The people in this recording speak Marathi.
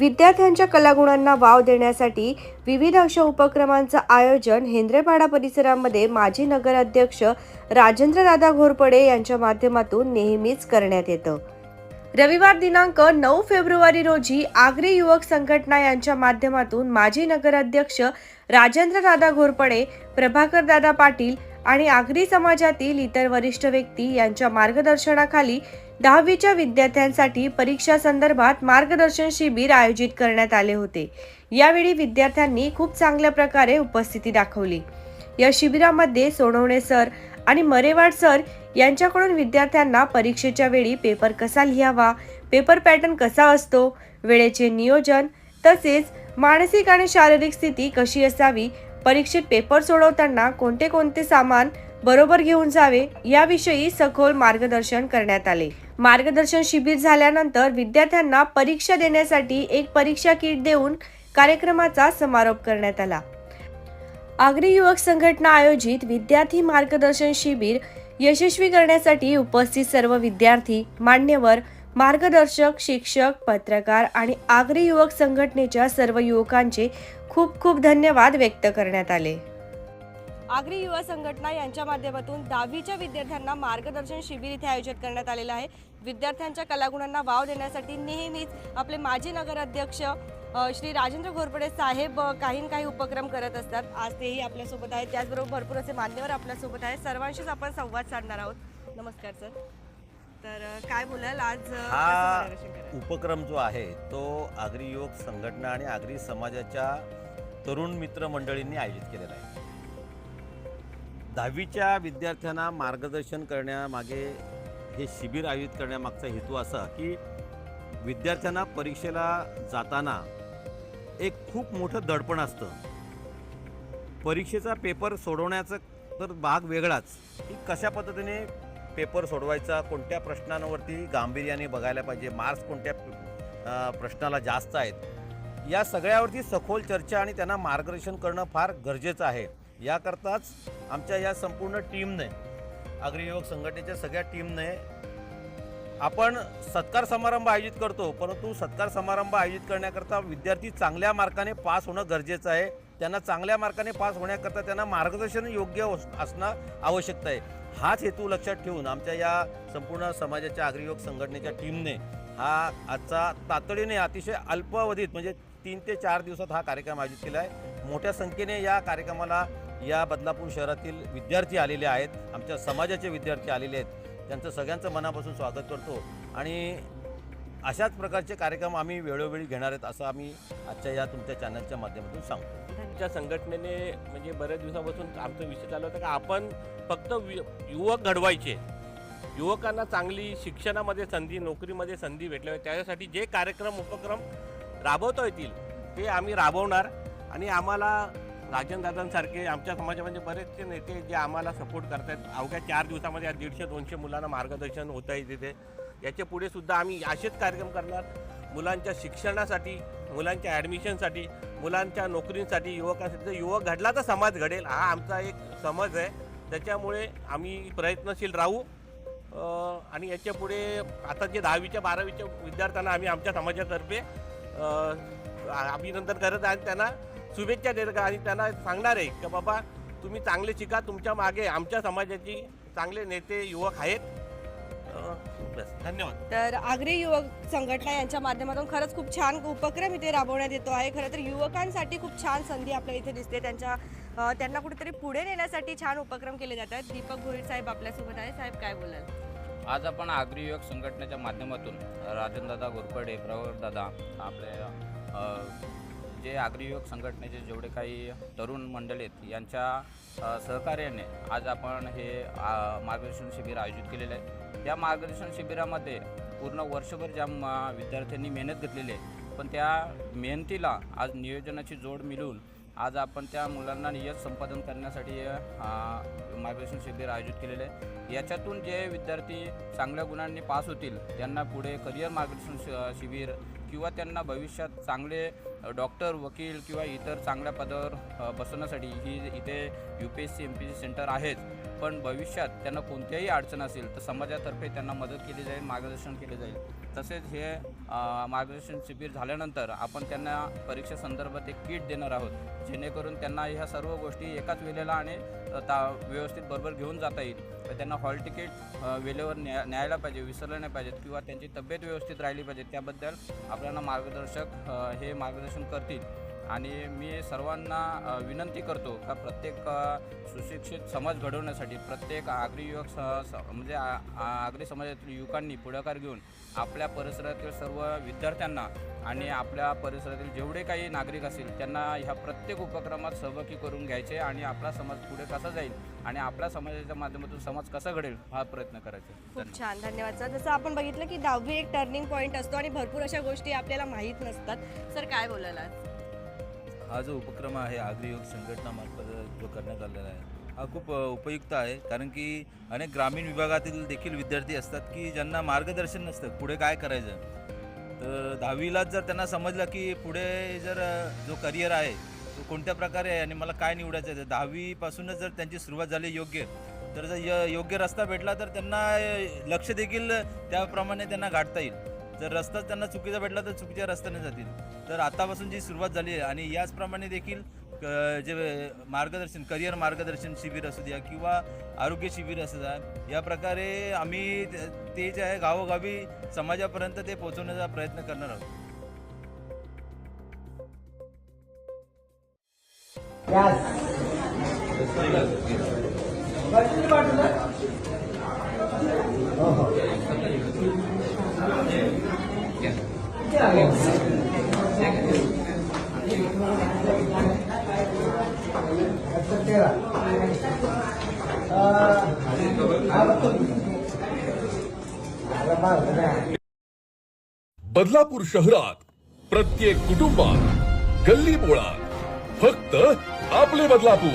विद्यार्थ्यांच्या कलागुणांना वाव देण्यासाठी विविध अशा उपक्रमांचं आयोजन हेंद्रेपाडा परिसरामध्ये माजी नगराध्यक्ष राजेंद्र दादा घोरपडे यांच्या माध्यमातून नेहमीच करण्यात येतं. रविवार दिनांक नऊ फेब्रुवारी रोजी आगरी युवक संघटना यांच्या माध्यमातून माजी नगराध्यक्ष राजेंद्र दादा घोरपडे प्रभाकर दादा पाटील आणि आगरी समाजातील इतर वरिष्ठ व्यक्ती यांच्या मार्गदर्शनाखाली दहावीच्या विद्यार्थ्यांसाठी परीक्षा संदर्भात मार्गदर्शन शिबिर आयोजित करण्यात आले होते. यावेळी विद्यार्थ्यांनी खूप चांगल्या प्रकारे उपस्थिती दाखवली. या शिबिरामध्ये सोनवणे सर आणि मरेवाड सर यांच्याकडून विद्यार्थ्यांना परीक्षेच्या वेळी पेपर कसा लिहावा पेपर पॅटर्न कसा असतो वेळेचे नियोजन तसेच मानसिक आणि शारीरिक स्थिती कशी असावी परीक्षेत पेपर सोडवताना कोणते कोणते सामान बरोबर घेऊन जावे याविषयी सखोल मार्गदर्शन करण्यात आले. मार्गदर्शन शिबिर झाल्यानंतर विद्यार्थ्यांना परीक्षा देण्यासाठी एक परीक्षा किट देऊन कार्यक्रमाचा समारोप करण्यात आला. आगरी युवक संघटना आयोजित विद्यार्थी मार्गदर्शन शिबिर यशस्वी करण्यासाठी उपस्थित सर्व विद्यार्थी मान्यवर मार्गदर्शक शिक्षक पत्रकार आणि आगरी युवक संघटनेच्या सर्व युवकांचे खूप खूप धन्यवाद व्यक्त करण्यात आले. आगरी युवा संघटना यांच्या माध्यमातून दहावीच्या विद्यार्थ्यांना मार्गदर्शन शिबिर इथे आयोजित करण्यात आलेलं आहे. विद्यार्थ्यांच्या कलागुणांना वाव देण्यासाठी नेहमीच आपले माजी नगराध्यक्ष श्री राजेंद्र घोरपडे साहेब काही न काही उपक्रम करत असतात. आज तेही आपल्यासोबत आहेत. त्याचबरोबर भरपूर असे मान्यवर आपल्यासोबत आहेत. सर्वांशीच आपण संवाद साधणार आहोत. नमस्कार सर. तर काय बोलाल? आज हा? उपक्रम जो आहे तो आगरी युवक संघटना आणि आगरी समाजाच्या तरुण मित्र मंडळींनी आयोजित केलेला आहे. दहावीच्या विद्यार्थ्यांना मार्गदर्शन करण्यामागे हे शिबिर आयोजित करण्यामागचा हेतू असा की विद्यार्थ्यांना परीक्षेला जाताना एक खूप मोठं दडपण असतं. परीक्षेचा पेपर सोडवण्याचं तर भाग वेगळाच. की कशा पद्धतीने पेपर सोडवायचा कोणत्या प्रश्नांवरती गांभीर्याने बघायला पाहिजे मार्क्स कोणत्या प्रश्नाला जास्त आहेत या सगळ्यावरती सखोल चर्चा आणि त्यांना मार्गदर्शन करणं फार गरजेचं आहे. याकरताच आमच्या या संपूर्ण टीमने आगरी संघटनेच्या सगळ्या टीमने आपण सत्कार समारंभ आयोजित करतो परंतु सत्कार समारंभ आयोजित करण्याकरता विद्यार्थी चांगल्या मार्काने पास होणं गरजेचं आहे. त्यांना चांगल्या मार्काने पास होण्याकरता त्यांना मार्गदर्शन योग्य असणं आवश्यकता आहे. हाच हेतू लक्षात ठेवून आमच्या या संपूर्ण समाजाच्या आगरी संघटनेच्या टीमने हा आजचा तातडीने अतिशय अल्पावधीत म्हणजे तीन ते चार दिवसात हा कार्यक्रम आयोजित केला आहे. मोठ्या संख्येने या कार्यक्रमाला या बदलापूर शहरातील विद्यार्थी आलेले आहेत आमच्या समाजाचे विद्यार्थी आलेले आहेत. त्यांचं सगळ्यांचं मनापासून स्वागत करतो. आणि अशाच प्रकारचे कार्यक्रम आम्ही वेळोवेळी घेणार आहेत असं आम्ही आजच्या या तुमच्या चॅनलच्या माध्यमातून सांगतो. आमच्या संघटनेने म्हणजे बऱ्याच दिवसापासून आमचं विषय चालू होता का आपण फक्त वि- युवक घडवायचे. युवकांना चांगली शिक्षणामध्ये संधी नोकरीमध्ये संधी भेटल्या त्याच्यासाठी जे कार्यक्रम उपक्रम राबवता येतील ते आम्ही राबवणार. आणि आम्हाला राजनदादांसारखे आमच्या समाजामध्ये बरेचसे नेते जे आम्हाला सपोर्ट करतात अवघ्या चार दिवसामध्ये या दीडशे दोनशे मुलांना मार्गदर्शन होत आहे तिथे. याच्यापुढे सुद्धा आम्ही असेच कार्यक्रम करणार. मुलांच्या शिक्षणासाठी मुलांच्या ॲडमिशनसाठी मुलांच्या नोकरींसाठी युवकांसाठी. जर युवक घडला तर समाज घडेल. हा आमचा एक समज आहे. त्याच्यामुळे आम्ही प्रयत्नशील राहू. आणि याच्यापुढे आता जे दहावीच्या बारावीच्या विद्यार्थ्यांना आम्ही आमच्या समाजातर्फे अभिनंदन करत आहे आणि त्यांना शुभेच्छा देत आणि त्यांना सांगणार आहे की बाबा तुम्ही चांगले शिका तुमच्या मागे आमच्या समाजाची चांगले नेते युवक आहेत. धन्यवाद. तर आगरी युवक संघटना यांच्या माध्यमातून खरंच खूप छान उपक्रम इथे राबवण्यात येतो आहे. खरं तर युवकांसाठी खूप छान संधी आपल्याला इथे दिसते. त्यांच्या त्यांना कुठेतरी पुढे नेण्यासाठी छान उपक्रम केले जातात. दीपक भोईर साहेब आपल्यासोबत आहे साहेब काय बोलाल? आज आपण आगरी युवक संघटनेच्या माध्यमातून राजनदादा घोरपडे प्रवर्तदादा आपले म्हणजे जे आगरी संघटनेचे जेवढे काही तरुण मंडळी आहेत यांच्या सहकार्याने आज आपण हे मार्गदर्शन शिबिर आयोजित केलेलं आहे. या मार्गदर्शन शिबिरामध्ये पूर्ण वर्षभर ज्या म- विद्यार्थ्यांनी मेहनत घेतलेली आहे पण त्या मेहनतीला आज नियोजनाची जोड मिळवून आज आपण त्या मुलांना यश संपादन करण्यासाठी मार्गदर्शन शिबिर आयोजित केलेलं आहे. याच्यातून जे विद्यार्थी चांगल्या गुणांनी पास होतील त्यांना पुढे करिअर मार्गदर्शन शि- शिबिर किंवा त्यांना भविष्यात चांगले डॉक्टर वकील किंवा इतर चांगल्या पदावर बसवण्यासाठी ही इथे U P S C M P C centre आहेच पण भविष्यात त्यांना कोणत्याही अडचण असेल तर समाजातर्फे त्यांना मदत केली जाईल मार्गदर्शन केले जाईल. तसेच हे मार्गदर्शन शिबिर झाल्यानंतर आपण त्यांना परीक्षा संदर्भात एक किट देणार आहोत. जेणेकरून त्यांना ह्या सर्व गोष्टी एकाच वेळेला आणि ता व्यवस्थित बरोबर घेऊन जाता येईल. त्यांना हॉल तिकीट वेळेवर न्या न्यायला पाहिजे विसरलं नाही पाहिजेत किंवा त्यांची तब्येत व्यवस्थित राहिली पाहिजे त्याबद्दल आपल्याला मार्गदर्शक हे मार्गदर्शन करतील. आणि मी सर्वांना विनंती करतो का प्रत्येक सुशिक्षित समाज घडवण्यासाठी प्रत्येक आगरी युवक स म्हणजे आगरी समाजातील युवकांनी पुढाकार घेऊन आपल्या परिसरातील सर्व विद्यार्थ्यांना आणि आपल्या परिसरातील जेवढे काही नागरिक असतील त्यांना ह्या प्रत्येक उपक्रमात सहभागी करून घ्यायचे आणि आपला समाज पुढे कसा जाईल आणि आपल्या समाजाच्या माध्यमातून समाज कसा घडेल हा प्रयत्न करायचा. खूप. छान धन्यवाद सर. जसं आपण बघितलं की दहावी एक टर्निंग पॉईंट असतो आणि भरपूर अशा गोष्टी आपल्याला माहीत नसतात. सर काय बोलायला हा जो उपक्रम आहे आगरी संघटनामार्फत जो करण्यात आलेला आहे हा खूप उपयुक्त आहे. कारण की अनेक ग्रामीण विभागातील देखील विद्यार्थी असतात की ज्यांना मार्गदर्शन नसतं पुढे काय करायचं? तर दहावीलाच जर त्यांना समजलं की पुढे जर जो करिअर आहे तो कोणत्या प्रकारे आहे आणि मला काय निवडायचं आहे तर दहावीपासूनच जर त्यांची सुरुवात झाली योग्य तर जर य योग्य रस्ता भेटला तर त्यांना लक्ष देखील त्याप्रमाणे त्यांना गाठता येईल. जर रस्ताच त्यांना चुकीचा भेटला तर चुकीच्या रस्त्याने जातील. तर आतापासून जी सुरुवात झाली आहे आणि याचप्रमाणे देखील जे मार्गदर्शन करिअर मार्गदर्शन शिबिर असू द्या किंवा आरोग्य शिबिर असू द्या या प्रकारे आम्ही ते- जे आहे गावोगावी समाजापर्यंत ते पोहोचवण्याचा प्रयत्न करणार आहोत. बदलापूर शहरात प्रत्येक कुटुंबात गल्ली बोळात फक्त आपले बदलापूर.